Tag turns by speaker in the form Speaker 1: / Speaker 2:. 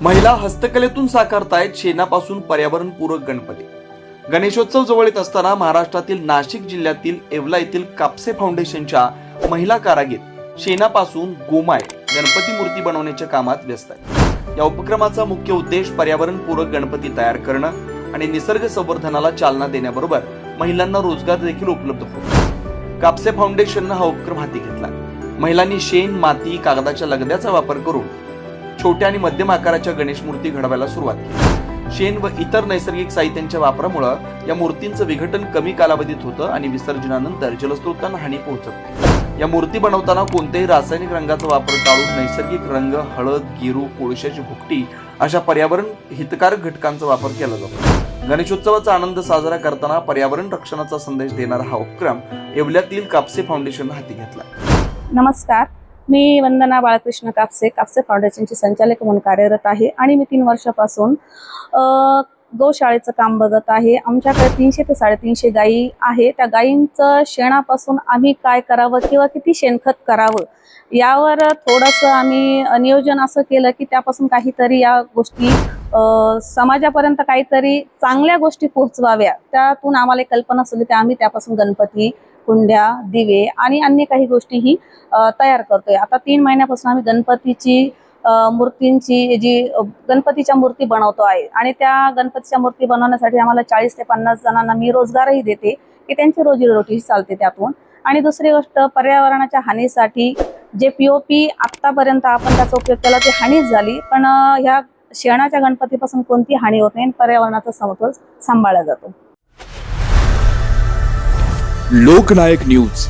Speaker 1: महिला हस्तकलेतून साकारतायत शेणापासून पर्यावरणपूरक गणपती. गणेशोत्सव जवळ येत असताना महाराष्ट्रातील नाशिक जिल्ह्यातील येवला येथील कापसे फाउंडेशनच्या महिला कारागीर शेणापासून गोमाय गणपती मूर्ती बनवण्याच्या कामात व्यस्त आहेत. या उपक्रमाचा मुख्य उद्देश पर्यावरणपूरक गणपती तयार करणं आणि निसर्ग संवर्धनाला चालना देण्याबरोबर महिलांना रोजगार देखील उपलब्ध होतो. कापसे फाउंडेशननं हा उपक्रम हाती घेतला. महिलांनी शेण माती कागदाच्या लगद्याचा वापर करून छोट्या आणि मध्यम आकाराच्या गणेश मूर्ती घडवायला सुरुवात केली. शेण व इतर नैसर्गिक साहित्यांच्या वापरामुळे या मूर्तींचं विघटन कमी कालावधीत होतं आणि विसर्जनानंतर जलस्रोतांना हानी पोहोचत नाही. या मूर्ती बनवताना कोणत्याही रासायनिक रंगाचा वापर टाळून नैसर्गिक रंग हळद गेरू कोळशाची भुकटी अशा पर्यावरण हितकारक घटकांचा वापर केला जातो. गणेशोत्सवाचा आनंद साजरा करताना पर्यावरण रक्षणाचा संदेश देणारा हा उपक्रम येवल्यातील कापसे फाउंडेशन हाती घेतला.
Speaker 2: नमस्कार. मी वंदना बाळकृष्ण कापसे कापसे फाउंडेशनची संचालक म्हणून कार्यरत आहे आणि मी तीन वर्षापासून गोशाळेचं काम बघत आहे. आमच्याकडे तीनशे ते साडेतीनशे गायी आहे. त्या गायींचं शेणापासून आम्ही काय करावं किंवा किती शेणखत करावं यावर थोडंसं आम्ही नियोजन असं केलं की त्यापासून काहीतरी या गोष्टी समाजापर्यंत काहीतरी चांगल्या गोष्टी पोहोचवाव्या. त्यातून आम्हाला कल्पना सुचली की आम्ही त्यापासून गणपती कुंड्या दिवे आणि अन्य काही गोष्टीही तयार करतोय. आता तीन महिन्यापासून आम्ही गणपतीची मूर्तींची जी गणपतीच्या मूर्ती बनवतो आहे आणि त्या गणपतीच्या मूर्ती बनवण्यासाठी आम्हाला चाळीस ते पन्नास जणांना मी रोजगारही देते की त्यांची रोजीरोटी चालते त्यातून. आणि दुसरी गोष्ट पर्यावरणाच्या हानीसाठी जे पी ओ पी आत्तापर्यंत आपण त्याचा उपयोग केला ती हानीच झाली. पण ह्या शेणाच्या गणपतीपासून कोणती हानी होत नाही आणि पर्यावरणाचा समतोल सांभाळला जातो.
Speaker 3: लोकनायक न्यूज.